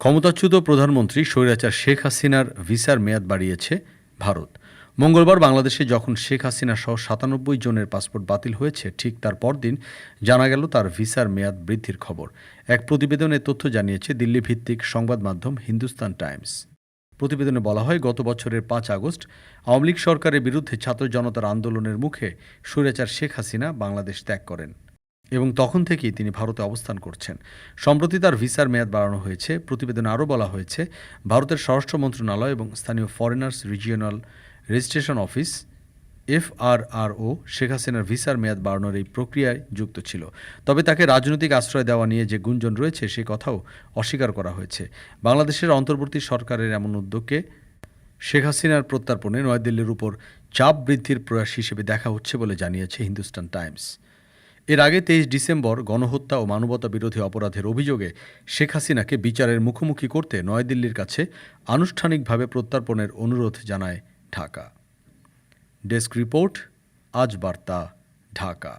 ক্ষমতাচ্যুত প্রধানমন্ত্রী স্বৈরাচার শেখ হাসিনার ভিসার মেয়াদ বাড়িয়েছে ভারত। মঙ্গলবার বাংলাদেশে যখন শেখ হাসিনা সহ সাতানব্বই জনের পাসপোর্ট বাতিল হয়েছে, ঠিক তার পরদিন জানা গেল তার ভিসার মেয়াদ বৃদ্ধির খবর। এক প্রতিবেদনে তথ্য জানিয়েছে দিল্লি ভিত্তিক সংবাদ মাধ্যম হিন্দুস্তান টাইমস। প্রতিবেদনে বলা হয়, গত বছরের পাঁচ আগস্ট আওয়ামী লীগ সরকারের বিরুদ্ধে ছাত্র জনতার আন্দোলনের মুখে স্বৈরাচার শেখ হাসিনা বাংলাদেশ ত্যাগ করেন। এবং তখন থেকেই তিনি ভারতে অবস্থান করছেন। সম্প্রতি তার ভিসার মেয়াদ বাড়ানো হয়েছে। প্রতিবেদনে আরও বলা হয়েছে, ভারতের স্বরাষ্ট্র মন্ত্রণালয় এবং স্থানীয় foreigners regional registration office FRRO, Sheikh হাসিনার ভিসার মেয়াদ বাড়ানোর এই প্রক্রিয়ায় যুক্ত ছিল। তবে তাকে রাজনৈতিক আশ্রয় দেওয়া নিয়ে যে গুঞ্জন রয়েছে, সে কথাও অস্বীকার করা হয়েছে। বাংলাদেশের অন্তর্বর্তী সরকারের এমন উদ্যোগকে শেখ হাসিনার প্রত্যর্পণে নয়াদিল্লির উপর চাপ বৃদ্ধির প্রয়াস হিসেবে দেখা হচ্ছে বলে জানিয়েছে হিন্দুস্তান টাইমস। এর আগে তেইশ ডিসেম্বর গণহত্যা ও মানবতা বিরোধী অপরাধের অভিযোগে শেখ হাসিনাকে বিচারের মুখোমুখি করতে নয়াদিল্লির কাছে আনুষ্ঠানিকভাবে প্রত্যর্পণের অনুরোধ জানায় ঢাকা। ডেস্ক রিপোর্ট, আজ বার্তা, ঢাকা।